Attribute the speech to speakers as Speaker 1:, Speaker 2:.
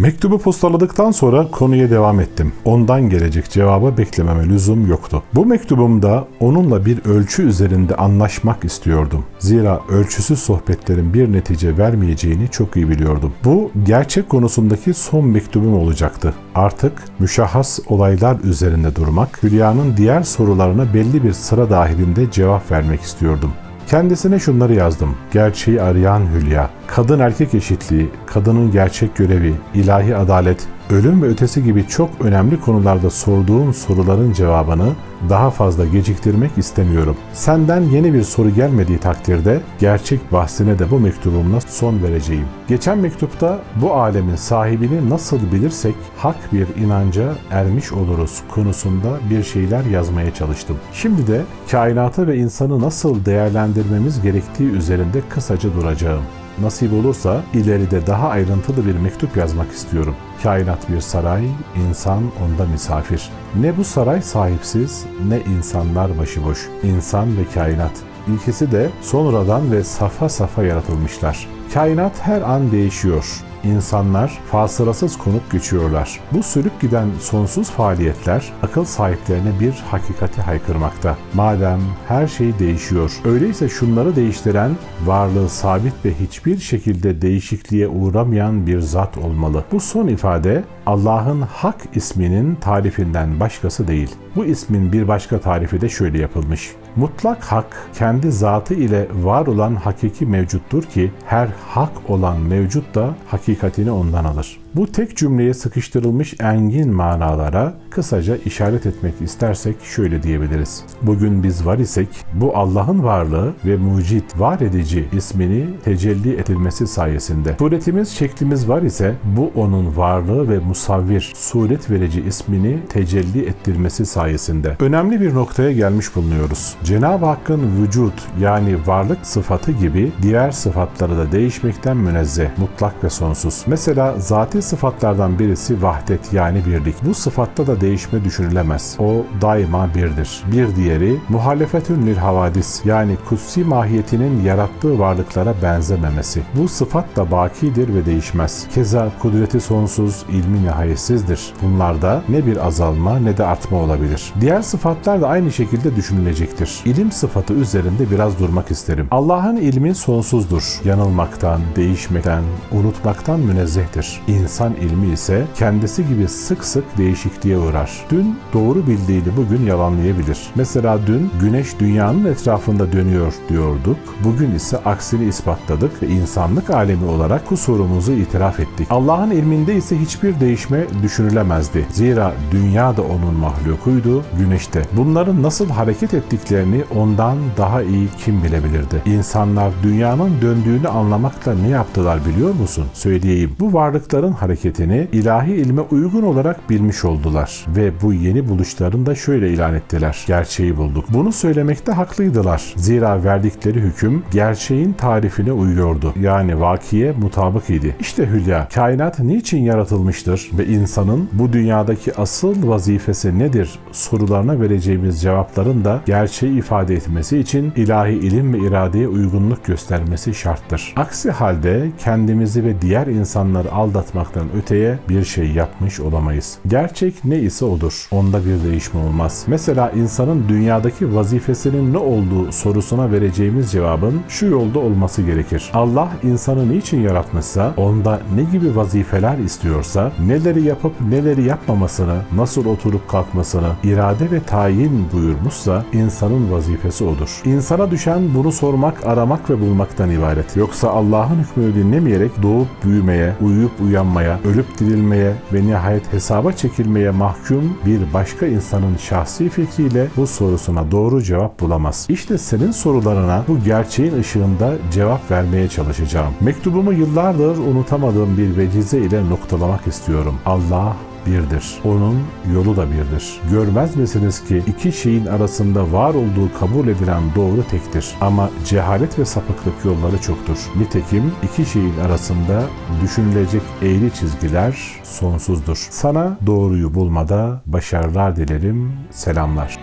Speaker 1: Mektubu postaladıktan sonra konuya devam ettim. Ondan gelecek cevabı beklememe lüzum yoktu. Bu mektubumda onunla bir ölçü üzerinde anlaşmak istiyordum. Zira ölçüsüz sohbetlerin bir netice vermeyeceğini çok iyi biliyordum. Bu gerçek konusundaki son mektubum olacaktı. Artık müşahhas olaylar üzerinde durmak, Hülya'nın diğer sorularına belli bir sıra dahilinde cevap vermek istiyordum. Kendisine şunları yazdım. Gerçeği arayan Hülya, kadın erkek eşitliği, kadının gerçek görevi, ilahi adalet, ölüm ve ötesi gibi çok önemli konularda sorduğum soruların cevabını daha fazla geciktirmek istemiyorum. Senden yeni bir soru gelmediği takdirde gerçek bahsine de bu mektubumla son vereceğim. Geçen mektupta bu alemin sahibini nasıl bilirsek hak bir inanca ermiş oluruz konusunda bir şeyler yazmaya çalıştım. Şimdi de kainatı ve insanı nasıl değerlendirmemiz gerektiği üzerinde kısaca duracağım. Nasip olursa ileride daha ayrıntılı bir mektup yazmak istiyorum. Kainat bir saray, insan onda misafir. Ne bu saray sahipsiz, ne insanlar başıboş. İnsan ve kainat. İkisi de sonradan ve safa safa yaratılmışlar. Kainat her an değişiyor. İnsanlar fasırasız konup geçiyorlar. Bu sürüp giden sonsuz faaliyetler akıl sahiplerine bir hakikati haykırmakta. Madem her şey değişiyor, öyleyse şunları değiştiren varlığı sabit ve hiçbir şekilde değişikliğe uğramayan bir zat olmalı. Bu son ifade Allah'ın Hak isminin tarifinden başkası değil. Bu ismin bir başka tarifi de şöyle yapılmış. Mutlak hak kendi zatı ile var olan hakiki mevcuttur ki her hak olan mevcut da hakikatini ondan alır. Bu tek cümleye sıkıştırılmış engin manalara kısaca işaret etmek istersek şöyle diyebiliriz. Bugün biz var isek bu Allah'ın varlığı ve mucit var edici ismini tecelli edilmesi sayesinde. Suretimiz şeklimiz var ise bu onun varlığı ve musavvir suret verici ismini tecelli ettirmesi sayesinde. Önemli bir noktaya gelmiş bulunuyoruz. Cenab-ı Hakk'ın vücut yani varlık sıfatı gibi diğer sıfatları da değişmekten münezzeh, mutlak ve sonsuz. Mesela zati sıfatlardan birisi vahdet yani birlik. Bu sıfatta da değişme düşünülemez. O daima birdir. Bir diğeri muhalefetün lil havadis yani kutsi mahiyetinin yarattığı varlıklara benzememesi. Bu sıfat da bakidir ve değişmez. Keza kudreti sonsuz, ilmi nihayetsizdir. Bunlarda ne bir azalma ne de artma olabilir. Diğer sıfatlar da aynı şekilde düşünülecektir. İlim sıfatı üzerinde biraz durmak isterim. Allah'ın ilmi sonsuzdur. Yanılmaktan, değişmekten, unutmaktan münezzehtir. İnsan ilmi ise kendisi gibi sık sık değişikliğe uğrar. Dün doğru bildiğini bugün yalanlayabilir. Mesela dün güneş dünyanın etrafında dönüyor diyorduk. Bugün ise aksini ispatladık ve insanlık alemi olarak kusurumuzu itiraf ettik. Allah'ın ilminde ise hiçbir değişme düşünülemezdi. Zira dünya da onun mahlukuydu, güneş de. Bunların nasıl hareket ettiklerini ondan daha iyi kim bilebilirdi? İnsanlar dünyanın döndüğünü anlamakla ne yaptılar biliyor musun? Söyleyeyim. Bu varlıkların hareketini ilahi ilme uygun olarak bilmiş oldular ve bu yeni buluşlarını da şöyle ilan ettiler. Gerçeği bulduk. Bunu söylemekte haklıydılar. Zira verdikleri hüküm gerçeğin tarifine uyuyordu. Yani vakiye mutabık idi. İşte Hülya, kainat niçin yaratılmıştır ve insanın bu dünyadaki asıl vazifesi nedir sorularına vereceğimiz cevapların da gerçeği ifade etmesi için ilahi ilim ve iradeye uygunluk göstermesi şarttır. Aksi halde kendimizi ve diğer insanları aldatmaktan öteye bir şey yapmış olamayız. Gerçek ne ise odur. Onda bir değişme olmaz. Mesela insanın dünyadaki vazifesinin ne olduğu sorusuna vereceğimiz cevabın şu yolda olması gerekir. Allah insanı niçin yaratmışsa, onda ne gibi vazifeler istiyorsa, neleri yapıp neleri yapmamasını, nasıl oturup kalkmasını, irade ve tayin buyurmuşsa insanın vazifesi odur. İnsana düşen bunu sormak, aramak ve bulmaktan ibaret. Yoksa Allah'ın hükmünü dinlemeyerek doğup büyümeye, uyuyup uyanmaya, ölüp dirilmeye ve nihayet hesaba çekilmeye mahkum bir başka insanın şahsi fikriyle bu sorusuna doğru cevap bulamaz. İşte senin sorularına bu gerçeğin ışığında cevap vermeye çalışacağım. Mektubumu yıllardır unutamadığım bir vecize ile noktalamak istiyorum. Allah birdir. Onun yolu da birdir. Görmez misiniz ki iki şeyin arasında var olduğu kabul edilen doğru tektir. Ama cehalet ve sapıklık yolları çoktur. Nitekim iki şeyin arasında düşünülecek eğri çizgiler sonsuzdur. Sana doğruyu bulmada başarılar dilerim. Selamlar.